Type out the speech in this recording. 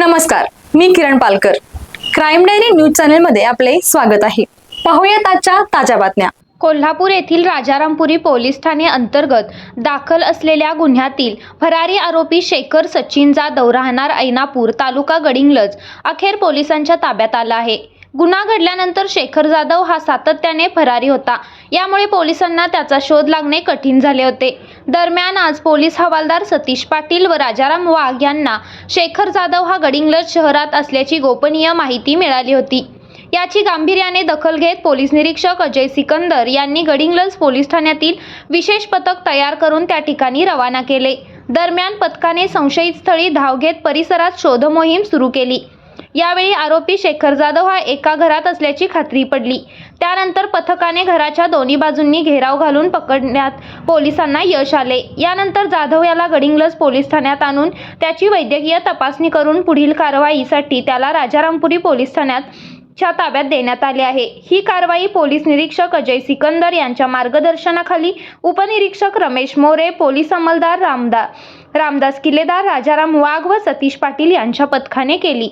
नमस्कार मी Kiran Palkar. Crime diary news चॅनलमध्ये आपले स्वागत आहे. पाहूयात आजच्या ताज्या बातम्या. कोल्हापूर येथील राजारामपुरी पोलीस ठाणे अंतर्गत दाखल असलेल्या गुन्ह्यातील फरारी आरोपी शेखर सचिन जाधव राहणार ऐनापूर तालुका गडिंगलज अखेर पोलिसांच्या ताब्यात आला आहे. गुन्हा घडल्यानंतर शेखर जाधव हा सातत्याने फरारी होता. यामुळे पोलिसांना त्याचा शोध लागणे कठीण झाले होते. दरम्यान आज पोलीस हवालदार सतीश पाटील व राजाराम वाघ यांना शेखर जाधव हा गडिंग्लज शहरात असल्याची गोपनीय माहिती मिळाली होती. याची गांभीर्याने दखल घेत पोलीस निरीक्षक अजय सिकंदर यांनी गडिंग्लज पोलीस ठाण्यातील विशेष पथक तयार करून त्या ठिकाणी रवाना केले. दरम्यान पथकाने संशयित स्थळी धाव घेत परिसरात शोधमोहीम सुरू केली. यावेळी आरोपी शेखर जाधव हा एका घरात असल्याची खात्री पडली. त्यानंतर पथकाने घराच्या दोन्ही बाजूंनी घेराव घालून पकडण्यात पोलिसांना यश आले. यानंतर जाधव याला गडिंग्लज पोलीस ठाण्यात आणून त्याची वैद्यकीय तपासणी करून पुढील कारवाईसाठी त्याला राजारामपुरी पोलीस ठाण्यात च्या ताब्यात देण्यात आले आहे. ही कारवाई पोलीस निरीक्षक अजय सिकंदर यांच्या मार्गदर्शनाखाली उपनिरीक्षक रमेश मोरे पोलीस अंमलदार रामदा रामदास किल्लेदार राजाराम वाघ व सतीश पाटील यांच्या पथकाने केली.